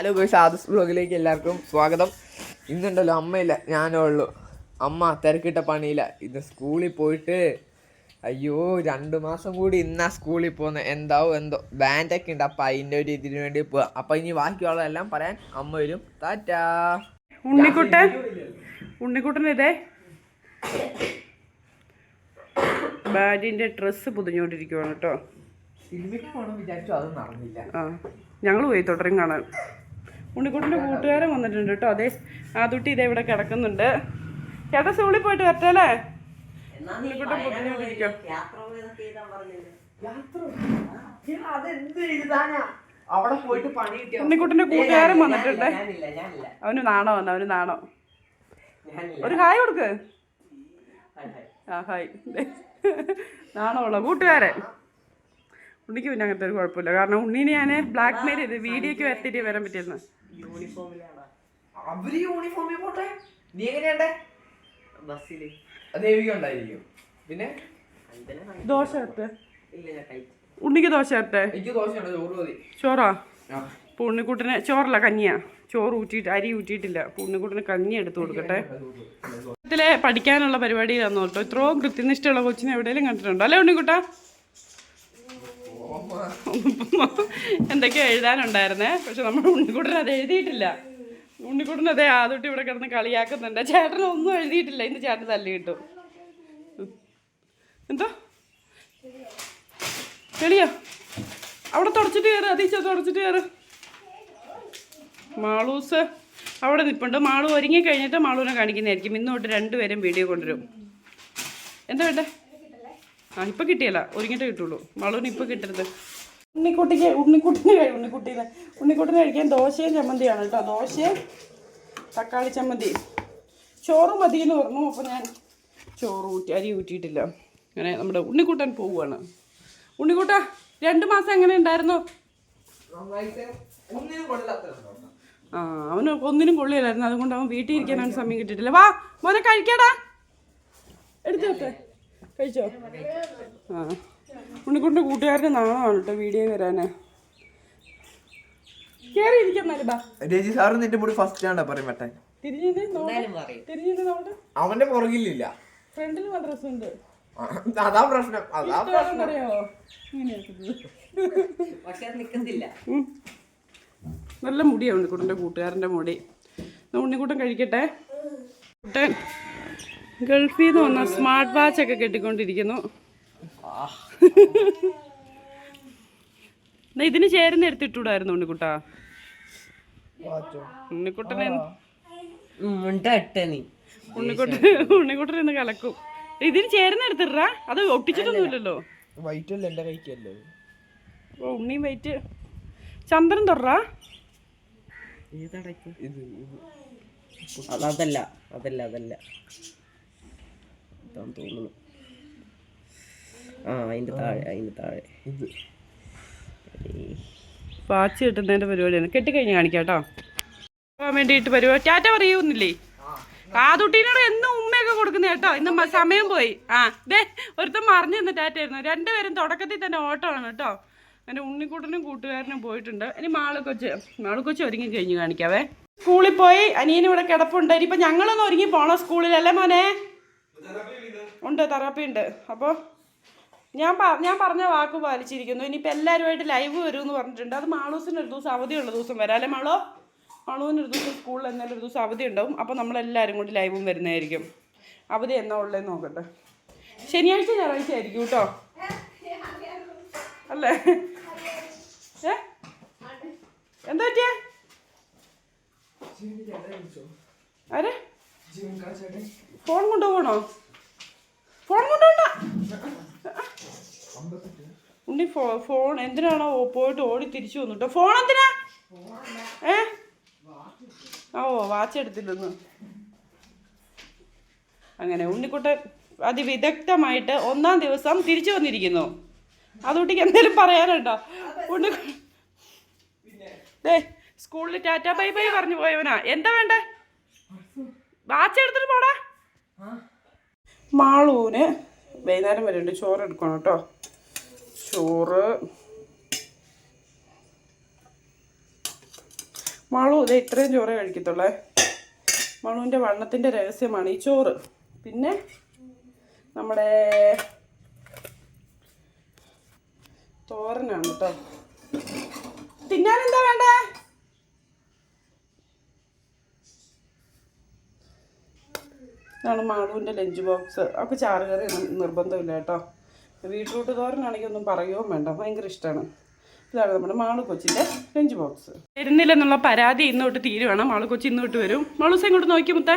Hello ഗോയ്സ് ആദസ് ബ്ലോഗിലേക്ക് എല്ലാവർക്കും സ്വാഗതം. ഇന്നുണ്ടല്ലോ അമ്മയില്ല ഞാനേ ഉള്ളൂ. അമ്മ തിരക്കിട്ട പണിയില്ല. ഇന്ന് സ്കൂളിൽ പോയിട്ട് അയ്യോ രണ്ട് മാസം കൂടി ഇന്നാ സ്കൂളിൽ പോകുന്നത് എന്താവും എന്തോ. ബാൻഡൊക്കെ ഉണ്ട് അപ്പം അതിന്റെ ഒരു ഇതിന് വേണ്ടി പോവാ. അപ്പം ഇനി ബാക്കിയുള്ളതെല്ലാം പറയാൻ അമ്മ വരും. താറ്റാ ഉണ്ണിക്കുട്ടൻ? ഉണ്ണിക്കുട്ടൻ ഇതേ. ബാഡിന്റെ ഡ്രസ്സ് പുതിഞ്ഞുകൊണ്ടിരിക്കുവാണ് കേട്ടോ. സിനിമയ്ക്ക് പോകണം വിചാരിച്ചു അത് നടന്നില്ല. ആ ഞങ്ങൾ പോയി തുടരും കാണാൻ. ഉണ്ണിക്കുട്ടന്റെ കൂട്ടുകാരൻ വന്നിട്ടുണ്ട് കേട്ടോ. അതെ ആതുട്ടി ഇതേ ഇവിടെ കിടക്കുന്നുണ്ട്. ചേട്ടാ സ്കൂളിൽ പോയിട്ട് വരട്ടല്ലേ ഉണ്ണിക്കുട്ടൻ ഉണ്ണിക്കുട്ടന്റെ കൂട്ടുകാരൻ വന്നിട്ടുണ്ട്. അവന് നാണോ വന്നു? അവന് നാണോ? ഒരു ഹായ് കൊടുക്ക്. ആ ഹായ്. നാണോ നാണമുള്ള കൂട്ടുകാരൻ. ഉണ്ണിക്ക് പിന്നെ അങ്ങനത്തെ ഒരു കുഴപ്പമില്ല. കാരണം ഉണ്ണീനെ ഞാൻ ബ്ലാക്ക് മെയിൽ ചെയ്ത് വീഡിയോക്ക് വരുത്തിയിട്ട് വരാൻ പറ്റിയിരുന്നു അവർ യൂണിഫോമിൽ പോട്ടെ. നീ എങ്ങനെയാണ്ടേ? ബസ്സിൽ. ദേവിക ഉണ്ടായിരിക്കും. പിന്നെ? ദോശ ഇട്ട് ഉണ്ണിക്ക് ദോശ ഇട്ടെ എനിക്ക് ദോശയുണ്ട്. ചോറ് മതി. ഉണ്ണിക്കുട്ടന് ചോറല്ല കഞ്ഞിയാ. ചോറ് ഊറ്റിയിട്ട് അരി ഊറ്റിയിട്ടില്ല. അപ്പോൾ ഉണ്ണിക്കുട്ടന് കഞ്ഞി എടുത്തു കൊടുക്കട്ടെ. ഇതിലെ പഠിക്കാനുള്ള പരിപാടിയിലാന്ന് കേട്ടോ ഇത്രയും കൃത്യനിഷ്ഠയുള്ള കൊച്ചിനെ എവിടെയെങ്കിലും കണ്ടിട്ടുണ്ടോ? അല്ലേ ഉണ്ണിക്കുട്ട? എന്തൊക്കെയോ എഴുതാനുണ്ടായിരുന്നേ പക്ഷെ നമ്മൾ ഉണ്ണിക്കുട്ടൻ അത് എഴുതിയിട്ടില്ല. ഉണ്ണിക്കുട്ടൻ അതെ ആദ്യം ഇവിടെ കിടന്ന് കളിയാക്കുന്നുണ്ട്. ചേട്ടൻ ഒന്നും എഴുതിയിട്ടില്ല ഇന്ന് ചേട്ടൻ തല്ലി കിട്ടും. എന്തോ? ചെളിയോ അവിടെ തുടച്ചിട്ട് കയറ് അതീച്ച തുടച്ചിട്ട് കയറ്. മാളൂസ് അവിടെ നിൽപ്പുണ്ട് മാളു ഒരുങ്ങി കഴിഞ്ഞിട്ട് മാളൂനെ കാണിക്കുന്നതായിരിക്കും. ഇന്നോട്ട് രണ്ടുപേരും വീഡിയോ കൊണ്ടുവരും. എന്താ വേണ്ടേ? ആ ഇപ്പം കിട്ടിയല്ല. ഒരുങ്ങിട്ട് കിട്ടുള്ളൂ. മാളൂന് ഇപ്പം കിട്ടരുത്. ഉണ്ണിക്കുട്ടിക്ക് ഉണ്ണിക്കുട്ടിന് കഴിയും ഉണ്ണിക്കുട്ടീനെ. ഉണ്ണിക്കുട്ടിന് കഴിക്കാൻ ദോശയും ചമ്മന്തിയാണ് കേട്ടോ. ദോശയും തക്കാളി ചമ്മന്തി. ചോറ് മതി എന്ന് പറഞ്ഞു. അപ്പോൾ ഞാൻ ചോറ് ഊറ്റി അരി ഊറ്റിയിട്ടില്ല. അങ്ങനെ നമ്മുടെ ഉണ്ണിക്കുട്ടൻ പോവുകയാണ്. ഉണ്ണിക്കുട്ട രണ്ട് മാസം എങ്ങനെ ഉണ്ടായിരുന്നു? ആ അവന് ഒന്നിനും കൊള്ളില്ലായിരുന്നു. അതുകൊണ്ട് അവൻ വീട്ടിൽ ഇരിക്കാനാണ് സമയം കിട്ടിയിട്ടില്ല. വാ മോനെ കഴിക്കടാ. എടുത്തു വെക്കേ. കഴിച്ചോ? ആ. ഉണ്ണിക്കുണ്ട് കൂട്ടുകാരുടെ നാളാണ് കേട്ടോ വീഡിയോ വരാനേ. കയറി ഇരിക്കുന്നാൽ ബാ. രജി സാറ് നിന്റെ മുടി ഫസ്റ്റ് ആണ് അവന്റെ പുറകിലില്ല. ഫ്രണ്ടിൽ മദ്രസ ഉണ്ട്. അതാ പ്രശ്നം. അതാ പ്രശ്നം. നല്ല മുടിയാണ് ഉണ്ണിക്കുട്ടന്റെ കൂട്ടുകാരന്റെ മുടി. ഉണ്ണിക്കുട്ടൻ കഴിക്കട്ടെ? കുട്ടൻ ഗൾഫിൽ നിന്ന് വന്ന സ്മാർട്ട് വാച്ച് ഒക്കെ കെട്ടിക്കൊണ്ടിരിക്കുന്നു. എന്നാ ഇതിന് ചേരുന്ന എടുത്തിട്ടൂടായിരുന്നു ഉണ്ണിക്കുട്ടാ. ഉണ്ണിക്കുട്ടനെ ഉണ്ണിക്കുട്ടൻ ഉണ്ണിക്കുട്ടൻ ഇന്ന് കലക്കും. ഇതിന് ചേരുന്ന എടുത്തിട്ടാ അത് ഒട്ടിച്ചിട്ടൊന്നുമില്ലല്ലോ. വൈറ്റ് അല്ല എന്റെ കൈക്കല്ലേ? ഓ ഉണ്ണിയും വൈറ്റ് ചന്ദ്രൻ തൊറാ ഏതടയ്ക്കും? ഇത് ഇത് അതല്ല അതല്ല അതല്ല. ഇതാന്ന് തോന്നുന്നു. ആ അതിന്റെ താഴെ അതിന്റെ താഴെ. ഇത്. വാച്ച് കിട്ടുന്നതിന്റെ പരിപാടിയാണ്. കെട്ടിക്കഴിഞ്ഞ് കാണിക്കാം കേട്ടോ. പോകാൻ വേണ്ടിയിട്ട് പരിപാടി ടാറ്റ പറയൂന്നില്ലേ? കാതുട്ടീനോട് എന്നും ഉമ്മയൊക്കെ കൊടുക്കുന്ന കേട്ടോ. ഇന്ന് സമയം പോയി. ആ ദേ ഒരുത്തം മറിഞ്ഞു നിന്ന് ടാറ്റായിരുന്നു രണ്ടുപേരും തുടക്കത്തിൽ തന്നെ ഓട്ടമാണ് കേട്ടോ. എന്റെ ഉണ്ണിക്കൂട്ടനും കൂട്ടുകാരനും പോയിട്ടുണ്ട്. ഇനി മാളക്കൊച്ച് മാളക്കൊച്ച് ഒരുങ്ങി കഴിഞ്ഞ് കാണിക്കാവേ. സ്കൂളിൽ പോയി അനിയനും ഇവിടെ കിടപ്പുണ്ട്. ഇനിയിപ്പോൾ ഞങ്ങളൊന്ന് ഒരുങ്ങി പോണോ സ്കൂളിലല്ലേ മോനെ? ഉണ്ട് തെറാപ്പി ഉണ്ട്. അപ്പോൾ ഞാൻ ഞാൻ പറഞ്ഞ വാക്ക് പാലിച്ചിരിക്കുന്നു. ഇനിയിപ്പോൾ എല്ലാവരുമായിട്ട് ലൈവ് വരും എന്ന് പറഞ്ഞിട്ടുണ്ട്. അത് മാളൂസിന് ഒരു ദിവസം അവധിയുള്ള ദിവസം വരാം. അല്ലേ മാളോ? മാളൂവിന് ഒരു ദിവസം സ്കൂളിൽ എന്നാലും ഒരു ദിവസം അവധി ഉണ്ടാവും. അപ്പോൾ നമ്മളെല്ലാവരും കൂടി ലൈവും വരുന്നതായിരിക്കും. അവധി എന്നാ ഉള്ളതെന്ന് നോക്കട്ടെ. ശനിയാഴ്ച ഞായറാഴ്ച ആയിരിക്കും കേട്ടോ അല്ലേ? ഏ? എന്താ പറ്റിയേ? ആരെ? ഫോൺ കൊണ്ടുപോകണോ? ഫോൺ കൊണ്ടുപോകണ്ട ഉണ്ണി ഫോ ഫോൺ എന്തിനാണോ പോയിട്ട് ഓടി തിരിച്ചു വന്നു കേട്ടോ ഫോൺ എന്തിനാ? ഏ? ആ ഓ വാച്ച് എടുത്തില്ലെന്ന്. അങ്ങനെ ഉണ്ണിക്കുട്ടൻ അതിവിദഗ്ധമായിട്ട് ഒന്നാം ദിവസം തിരിച്ചു വന്നിരിക്കുന്നു. അതുകൊണ്ടിക്ക് എന്തെങ്കിലും പറയാനുണ്ടോ? ഉണ്ണി ദേ സ്കൂളിൽ ടാറ്റ ബൈ ബൈ പറഞ്ഞു പോയവനാ. എന്താ വേണ്ടേ? വാച്ച് എടുത്തിട്ട് പോടാ. മാളൂന് വൈകുന്നേരം വരെ ഉണ്ട്. ചോറ് എടുക്കണം കേട്ടോ. ചോറ്. മാളു ഇത് ഇത്രയും ചോറേ കഴിക്കത്തുള്ളേ. മാളുവിന്റെ വണ്ണത്തിന്റെ രഹസ്യമാണ് ഈ ചോറ്. പിന്നെ നമ്മുടെ തോരനാണ് കേട്ടോ. തിന്നാൻ എന്താ വേണ്ടേ? ഇതാണ് മാളുവിന്റെ ലഞ്ച് ബോക്സ്. അപ്പോൾ ചാറ് കറി നിർബന്ധമില്ല കേട്ടോ. ബീട്രൂട്ട് തോരനാണെങ്കിൽ ഒന്നും പറയുകയും വേണ്ട. ഭയങ്കര ഇഷ്ടമാണ്. ഇതാണ് നമ്മുടെ മാളു കൊച്ചിന്റെ ലഞ്ച് ബോക്സ്. വരുന്നില്ലെന്നുള്ള പരാതി ഇന്നോട്ട് തീരുവാണ്. മാളു കൊച്ചി ഇന്നോട്ട് വരും. മാളൂസ് ഇങ്ങോട്ട് നോക്കി മുത്തേ?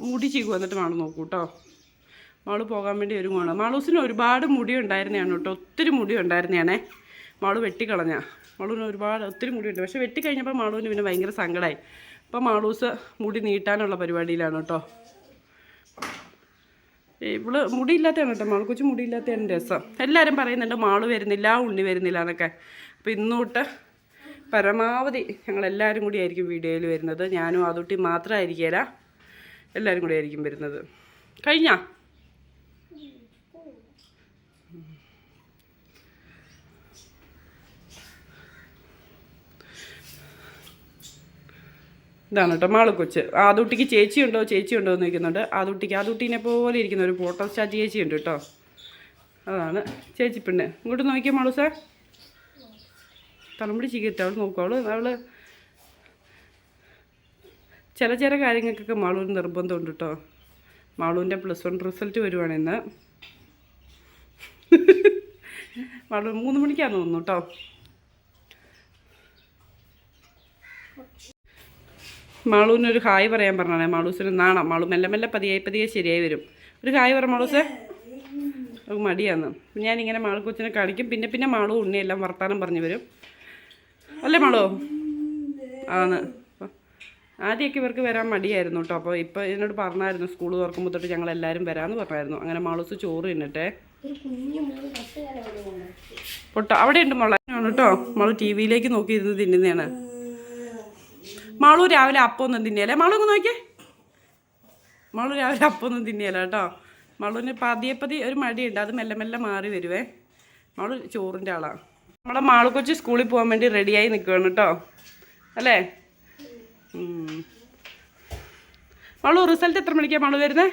മുടി ചീകു വന്നിട്ട് മാളു നോക്കൂ കേട്ടോ. മാളു പോകാൻ വേണ്ടി ഒരുങ്ങുവാണ്. മാളൂസിന് ഒരുപാട് മുടി ഉണ്ടായിരുന്നതാണ് കേട്ടോ. ഒത്തിരി മുടി ഉണ്ടായിരുന്നതാണേ. മാളു വെട്ടിക്കളഞ്ഞ. മാളുവിന് ഒരുപാട് ഒത്തിരി മുടിയുണ്ട് പക്ഷെ വെട്ടിക്കഴിഞ്ഞപ്പോൾ മാളുവിന് പിന്നെ ഭയങ്കര സങ്കടമായി അപ്പം മാളൂസ് മുടി നീട്ടാനുള്ള പരിപാടിയിലാണ് കേട്ടോ. ഇവൾ മുടിയില്ലാത്തതാണ് കേട്ടോ. മാളു കൊച്ചു മുടിയില്ലാത്തതാണ് രസം. എല്ലാവരും പറയുന്നുണ്ട് മാൾ വരുന്നില്ല ഉണ്ണി വരുന്നില്ല എന്നൊക്കെ. അപ്പോൾ ഇന്നോട്ട് പരമാവധി ഞങ്ങളെല്ലാവരും കൂടി ആയിരിക്കും വീഡിയോയിൽ വരുന്നത്. ഞാനും ആദൂട്ടി മാത്രമായിരിക്കില്ല എല്ലാവരും കൂടി ആയിരിക്കും വരുന്നത്. കഴിഞ്ഞാ? ഇതാണ് കേട്ടോ മാളുകൊച്ച് ആദുട്ടിക്ക് ചേച്ചി ഉണ്ടോ ചേച്ചി ഉണ്ടോ എന്ന് ചോദിക്കുന്നുണ്ട്. ആദുട്ടിക്ക് ആദുട്ടീനെ പോലെ ഇരിക്കുന്ന ഒരു ഫോട്ടോ ചേച്ചി ഉണ്ട് കേട്ടോ. അതാണ് ചേച്ചി പെണ്ണ് ഇങ്ങോട്ട് നോക്കിയാൽ മാളു സാർ. തലമുടി ചീകരിച്ച അവൾ നോക്കുവൾ അവൾ ചില ചില കാര്യങ്ങൾക്കൊക്കെ മാളൂർ നിർബന്ധമുണ്ട് കേട്ടോ. മാളൂന്റെ പ്ലസ് വൺ റിസൾട്ട് വരുവാണ് ഇന്ന്. മാളൂർ മൂന്ന് മണിക്കാന്ന് തോന്നുന്നു കേട്ടോ. മാളൂനൊരു ഹായ് പറയാൻ പറഞ്ഞാണേ. മാളൂസിന് നാണം. മാളു മെല്ലെ മെല്ലെ പതിയെ പതിയെ ശരിയായി വരും. ഒരു ഹായ് പറ മാളൂസേ. മടിയാന്ന് ഞാനിങ്ങനെ മാളു കൊച്ചിനെ കാണിക്കും. പിന്നെ പിന്നെ മാളു ഉണ്ണിയെല്ലാം വർത്താനം പറഞ്ഞു വരും. അല്ലേ മാളോ? ആന്ന് ആദ്യമൊക്കെ ഇവർക്ക് വരാൻ മടിയായിരുന്നു കേട്ടോ. അപ്പോൾ ഇപ്പോൾ എന്നോട് പറഞ്ഞായിരുന്നു സ്കൂൾ തുറക്കുമ്പോൾ തൊട്ട് ഞങ്ങൾ എല്ലാവരും വരാമെന്ന് പറഞ്ഞായിരുന്നു. അങ്ങനെ മാളൂസ് ചോറ് തിന്നിട്ടെ. പൊട്ടോ. അവിടെ ഉണ്ട് മുള കേട്ടോ. മാളു ടി വിയിലേക്ക് നോക്കിയിരുന്ന് തിന്നുന്നതാണ്. മാളു രാവിലെ അപ്പമൊന്നും തിന്നിയല്ലേ? മാളു ഒന്ന് നോക്കിയേ. മാളു രാവിലെ അപ്പമൊന്നും തിന്നിയല്ല കേട്ടോ. മാളുവിന് പതിയെ പതി ഒരു മടിയുണ്ട്. അത് മെല്ലെ മെല്ലെ മാറി വരുവേ. മാളു ചോറിന്റെ ആളാണ് നമ്മളെ മാളു കൊച്ചു സ്കൂളിൽ പോകാൻ വേണ്ടി റെഡിയായി നിൽക്കുകയാണ് കേട്ടോ. അല്ലേ? മാളു റിസൾട്ട് എത്ര മണിക്കാണ് മാളു വരുന്നത്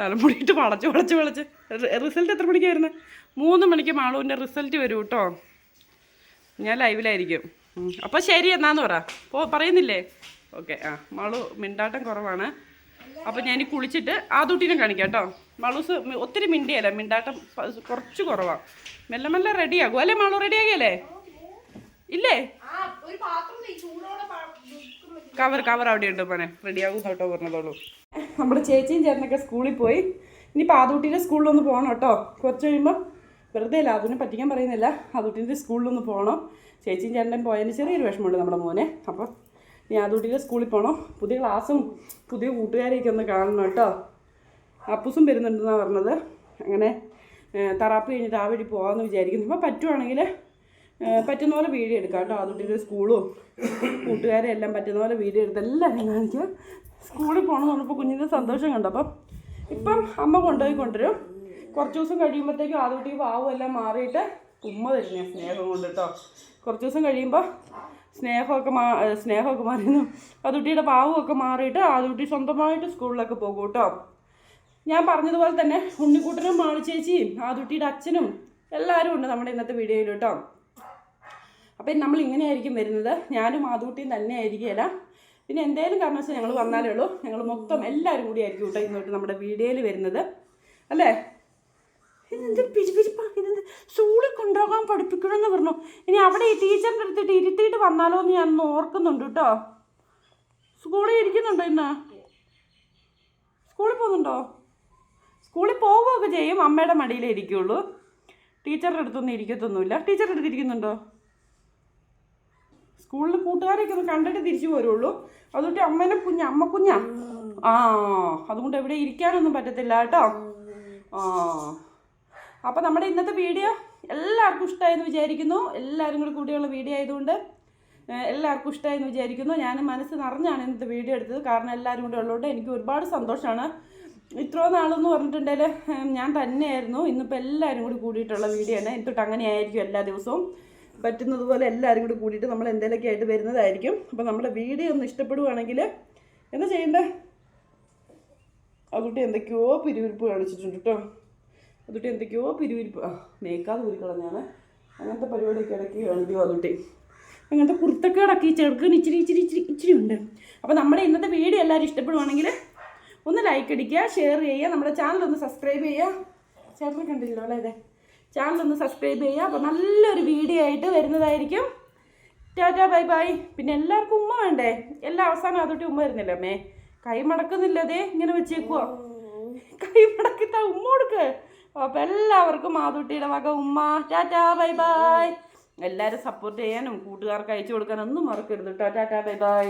തലമുടിയിട്ട് വളച്ച് വളച്ച് വളച്ച്. റിസൾട്ട് എത്ര മണിക്കാണ് വരുന്നത് മൂന്ന് മണിക്ക് മാളുവിന്റെ റിസൾട്ട് വരും കേട്ടോ. ഞാൻ ലൈവിലായിരിക്കും. അപ്പോൾ ശരി എന്നാന്ന് പറ. പോ പറയുന്നില്ലേ? ഓക്കെ ആ. മാളു മിണ്ടാട്ടം കുറവാണ്. അപ്പോൾ ഞാൻ കുളിച്ചിട്ട് ആ തൊട്ടീനെ കാണിക്കാം കേട്ടോ. മാളൂസ് ഒത്തിരി മിണ്ടിയല്ല? മിണ്ടാട്ടം കുറച്ച് കുറവാണ് മെല്ലെ മെല്ലെ റെഡിയാകും അല്ലേ മാളു? റെഡിയാകിയല്ലേ ഇല്ലേ? കവർ കവർ അവിടെ ഉണ്ട് മോനെ റെഡിയാകും കേട്ടോ പറഞ്ഞതോളൂ. നമ്മുടെ ചേച്ചിയും ചേട്ടനൊക്കെ സ്കൂളിൽ പോയി. ഇനി പാതൂട്ടിന്റെ സ്കൂളിലൊന്ന് പോകണം കേട്ടോ. കുറച്ച് കഴിയുമ്പോൾ വെറുതെ അല്ല? അതിനെ പറ്റിക്കാൻ പറയുന്നില്ല. ആദൂട്ടിന്റെ സ്കൂളിലൊന്ന് പോകണം ചേച്ചിയും ചേട്ടനും പോയതിന് ചെറിയൊരു വിഷമമുണ്ട് നമ്മുടെ മോനെ. അപ്പോൾ ഇനി ആദൂട്ടിന്റെ സ്കൂളിൽ പോകണം പുതിയ ക്ലാസ്സും പുതിയ കൂട്ടുകാരെയൊക്കെ ഒന്ന് കാണണം കേട്ടോ. അപ്പൂസും വരുന്നുണ്ടെന്നാണ് പറഞ്ഞത്. അങ്ങനെ തറാപ്പ് കഴിഞ്ഞിട്ട് ആ വഴി പോകാമെന്ന് വിചാരിക്കുന്നു. ഇപ്പോൾ പറ്റുവാണെങ്കിൽ പറ്റുന്ന പോലെ വീഡിയോ എടുക്കാം കേട്ടോ. അതുകൊണ്ട് സ്കൂളും കൂട്ടുകാരെ എല്ലാം പറ്റുന്ന പോലെ വീഡിയോ എടുത്ത് എല്ലാവരും കാണിക്കുക സ്കൂളിൽ പോകണമെന്ന് പറഞ്ഞപ്പോൾ കുഞ്ഞിന്റെ സന്തോഷം കണ്ടു. അപ്പം ഇപ്പം അമ്മ കൊണ്ടുപോയി കൊണ്ടുവരും. കുറച്ച് ദിവസം കഴിയുമ്പോഴത്തേക്കും ആദ്യകുട്ടിക്ക് വാവും എല്ലാം മാറിയിട്ട് ഉമ്മ തരുന്ന സ്നേഹം കൊണ്ട് കേട്ടോ. കുറച്ച് ദിവസം കഴിയുമ്പോൾ സ്നേഹമൊക്കെ മാ സ്നേഹമൊക്കെ മാറിയിരുന്നു ആദ്യകുട്ടിയുടെ പാവമൊക്കെ മാറിയിട്ട് ആദ്യകുട്ടി സ്വന്തമായിട്ട് സ്കൂളിലൊക്കെ പോകും കേട്ടോ. ഞാൻ പറഞ്ഞതുപോലെ തന്നെ ഉണ്ണിക്കുട്ടനും മാളിച്ചേച്ചിയും ആതുട്ടിയുടെ അച്ഛനും എല്ലാവരും ഉണ്ട് നമ്മുടെ ഇന്നത്തെ വീഡിയോയിൽ കേട്ടോ. അപ്പം നമ്മൾ ഇങ്ങനെയായിരിക്കും വരുന്നത്. ഞാനും ആതുട്ടിയും തന്നെ ആയിരിക്കുകയില്ല. പിന്നെ എന്തേലും കാരണവശാൽ ഞങ്ങൾ വന്നാലേ ഉള്ളൂ. ഞങ്ങൾ മൊത്തം എല്ലാവരും കൂടി ആയിരിക്കും കേട്ടോ ഇന്നോട്ട് നമ്മുടെ വീഡിയോയിൽ വരുന്നത്. അല്ലേ? ഇതെന്ത് പിരിപിരിപ്പാ ഇതെന്ത് സ്കൂളിൽ കൊണ്ടുപോകാൻ പഠിപ്പിക്കണമെന്ന് പറഞ്ഞു. ഇനി അവിടെ ഈ ടീച്ചറിന്റെ അടുത്തിട്ട് ഇരുത്തിയിട്ട് വന്നാലോ എന്ന് ഞാൻ ഓർക്കുന്നുണ്ട് കേട്ടോ. സ്കൂളിൽ ഇരിക്കുന്നുണ്ടോ ഇന്ന്? സ്കൂളിൽ പോകുന്നുണ്ടോ? സ്കൂളിൽ പോവുകയൊക്കെ ചെയ്യും. അമ്മയുടെ മടിയിലേ ഇരിക്കുള്ളൂ. ടീച്ചറുടെ അടുത്തൊന്നും ഇരിക്കത്തൊന്നുമില്ല. ടീച്ചറുടെ അടുത്ത് ഇരിക്കുന്നുണ്ടോ? സ്കൂളിൽ കൂട്ടുകാരെയൊക്കെ ഒന്ന് കണ്ടിട്ട് തിരിച്ചു പോരുള്ളൂ അതുകൊണ്ട് അമ്മേനെ കുഞ്ഞ അമ്മ കുഞ്ഞാ? ആ അതുകൊണ്ട് എവിടെ ഇരിക്കാനൊന്നും പറ്റത്തില്ല കേട്ടോ. ആ. അപ്പോൾ നമ്മുടെ ഇന്നത്തെ വീഡിയോ എല്ലാവർക്കും ഇഷ്ടമായെന്ന് വിചാരിക്കുന്നു. എല്ലാവരും കൂടി കൂടിയുള്ള വീഡിയോ ആയതുകൊണ്ട് എല്ലാവർക്കും ഇഷ്ടമായെന്ന് വിചാരിക്കുന്നു. ഞാൻ മനസ്സ് നിറഞ്ഞാണ് ഇന്നത്തെ വീഡിയോ എടുത്തത്. കാരണം എല്ലാവരും കൂടെ ഉള്ളതുകൊണ്ട് എനിക്ക് ഒരുപാട് സന്തോഷമാണ് ഇത്രയോ നാളെന്ന് പറഞ്ഞിട്ടുണ്ടെങ്കിൽ ഞാൻ തന്നെയായിരുന്നു. ഇന്നിപ്പോൾ എല്ലാവരും കൂടി കൂടിയിട്ടുള്ള വീഡിയോ ആണ്. എനിക്ക് അങ്ങനെ ആയിരിക്കും എല്ലാ ദിവസവും. പറ്റുന്നതുപോലെ എല്ലാവരും കൂടി കൂടിയിട്ട് നമ്മൾ എന്തെങ്കിലുമൊക്കെ ആയിട്ട് വരുന്നതായിരിക്കും. അപ്പോൾ നമ്മുടെ വീഡിയോ ഒന്ന് ഇഷ്ടപ്പെടുവാണെങ്കിൽ എന്താ ചെയ്യേണ്ടത് കുട്ടി എന്തൊക്കെയോ പിരിവിരിപ്പ് കാണിച്ചിട്ടുണ്ട് കേട്ടോ. അതുട്ടി എന്തൊക്കെയോ പിരിവിരിപ്പ്. ആ മേക്കാതെ ഊരിക്കളഞ്ഞാണ് അങ്ങനത്തെ പരിപാടിയൊക്കെ ഇടയ്ക്ക് വേണ്ടി അതുട്ടി അങ്ങനത്തെ കുർത്തക്കേടൊക്കെ ഈ ചെറുക്കൻ ഇച്ചിരി ഇച്ചിരി ഇച്ചിരി ഇച്ചിരി ഉണ്ട്. അപ്പോൾ നമ്മുടെ ഇന്നത്തെ വീഡിയോ എല്ലാവരും ഇഷ്ടപ്പെടുവാണെങ്കിൽ ഒന്ന് ലൈക്ക് അടിക്കുക ഷെയർ ചെയ്യുക നമ്മുടെ ചാനൽ ഒന്ന് സബ്സ്ക്രൈബ് ചെയ്യുക. ചേട്ടനെ കണ്ടില്ലല്ലോ അല്ലേ അതെ ചാനൽ ഒന്ന് സബ്സ്ക്രൈബ് ചെയ്യുക. അപ്പോൾ നല്ലൊരു വീഡിയോ ആയിട്ട് വരുന്നതായിരിക്കും. ടാറ്റാ ബൈ ബൈ പിന്നെ എല്ലാവർക്കും ഉമ്മ വേണ്ടേ? എല്ലാ അവസാനം അതൊട്ടി ഉമ്മ വരുന്നില്ല അമ്മേ? കൈ മടക്കുന്നില്ല അതേ ഇങ്ങനെ വെച്ചേക്കുവോ. കൈ മടക്കിത്ത ഉമ്മ കൊടുക്ക്. അപ്പോൾ എല്ലാവർക്കും മാതുട്ടിയുടെ വക ഉമ്മ. Tata bye bye. എല്ലാവരും സപ്പോർട്ട് ചെയ്യാനും കൂട്ടുകാർക്ക് അയച്ചു കൊടുക്കാനൊന്നും മറക്കരുത് ടാറ്റാ ബൈ ബൈ.